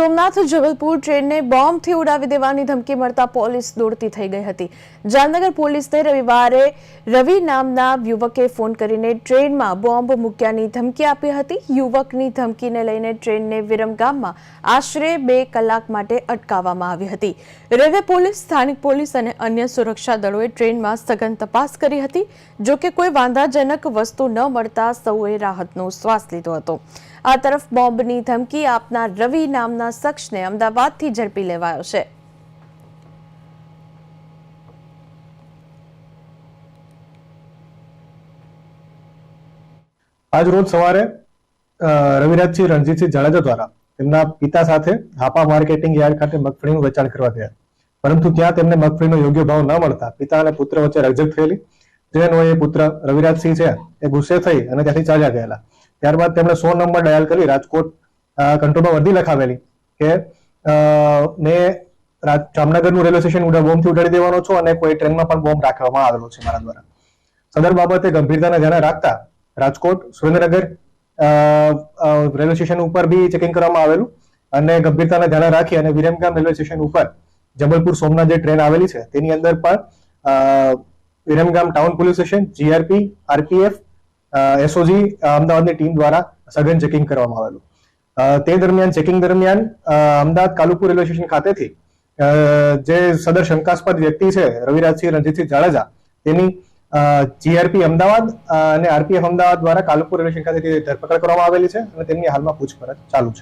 સોમનાથ જબલપુર ટ્રેનને બોમ્બથી ઉડાવી દેવાની ધમકી મળતા પોલીસ દોડતી થઈ ગઈ હતી. જામનગર પોલીસને રવિવારે રવિ નામના યુવકે ફોન કરીને ટ્રેનમાં બોમ્બ મૂક્યાની ધમકી આપી હતી. યુવકની ધમકીને લઈને ટ્રેનને વિરમગામમાં આશરે બે કલાક માટે અટકાવવામાં આવી હતી. રેલવે પોલીસ, સ્થાનિક પોલીસ અને અન્ય સુરક્ષા દળોએ ટ્રેનમાં સઘન તપાસ કરી હતી, જોકે કોઈ વાંધાજનક વસ્તુ ન મળતા સૌએ રાહતનો શ્વાસ લીધો હતો. આ તરફ બોમ્બની ધમકી આપનાર રવિ નામના શખ્સને અમદાવાદથી ઝડપી લેવાયો છે. આજ રોજ સવારે રવિરાજસિંહ રણજીતસિંહ જાડેજા દ્વારા તેમના પિતા સાથે હાપા માર્કેટિંગ યાર્ડ ખાતે મગફળીનું વેચાણ કરવા ગયા. પરંતુ ત્યાં તેમને મગફળીનો યોગ્ય ભાવ ન મળતા પિતા અને પુત્ર વચ્ચે રકઝક થયેલી. જેનો એ પુત્ર રવિરાજસિંહ છે, એ ગુસ્સે થઈ અને ત્યાંથી ચાલ્યા ગયેલા. ત્યારબાદ તેમણે સો નંબર ડાયલ કરી, રાજકોટ કંટ્રોલમાં વર્દી લખાવેલી કે મેં જામનગરનું રેલવે સ્ટેશન ઉડા, બોમ્બથી ઉડાડી દેવાનો છું અને કોઈ ટ્રેનમાં પણ બોમ્બ રાખવામાં આવેલો છે મારા દ્વારા. સદર બાબતે ગંભીરતાને ધ્યાને રાખતા રાજકોટ, સુરેન્દ્રનગર રેલવે સ્ટેશન ઉપર બી ચેકિંગ કરવામાં આવેલું અને ગંભીરતાને ધ્યાને રાખી અને વિરમગામ રેલવે સ્ટેશન ઉપર જબલપુર સોમનાથ જે ટ્રેન આવેલી છે, તેની અંદર પણ Viramgam town police station GRP RPF SOG અમદાવાદની ટીમ દ્વારા સઘન ચેકિંગ કરવામાં આવેલું. તે દરમિયાન, ચેકિંગ દરમિયાન અમદાવાદ કાલુપુર રેલવે સ્ટેશન ખાતેથી જે સદર શંકાસ્પદ વ્યક્તિ છે, રવિરાજસિંહ રણજીતસિંહ જાડેજા, તેની જીઆરપી અમદાવાદ અને આરપીએફ અમદાવાદ દ્વારા કાલુપુર રેલવે સ્ટેશન ખાતેથી ધરપકડ કરવામાં આવેલી છે અને તેમની હાલમાં પૂછપરછ ચાલુ છે.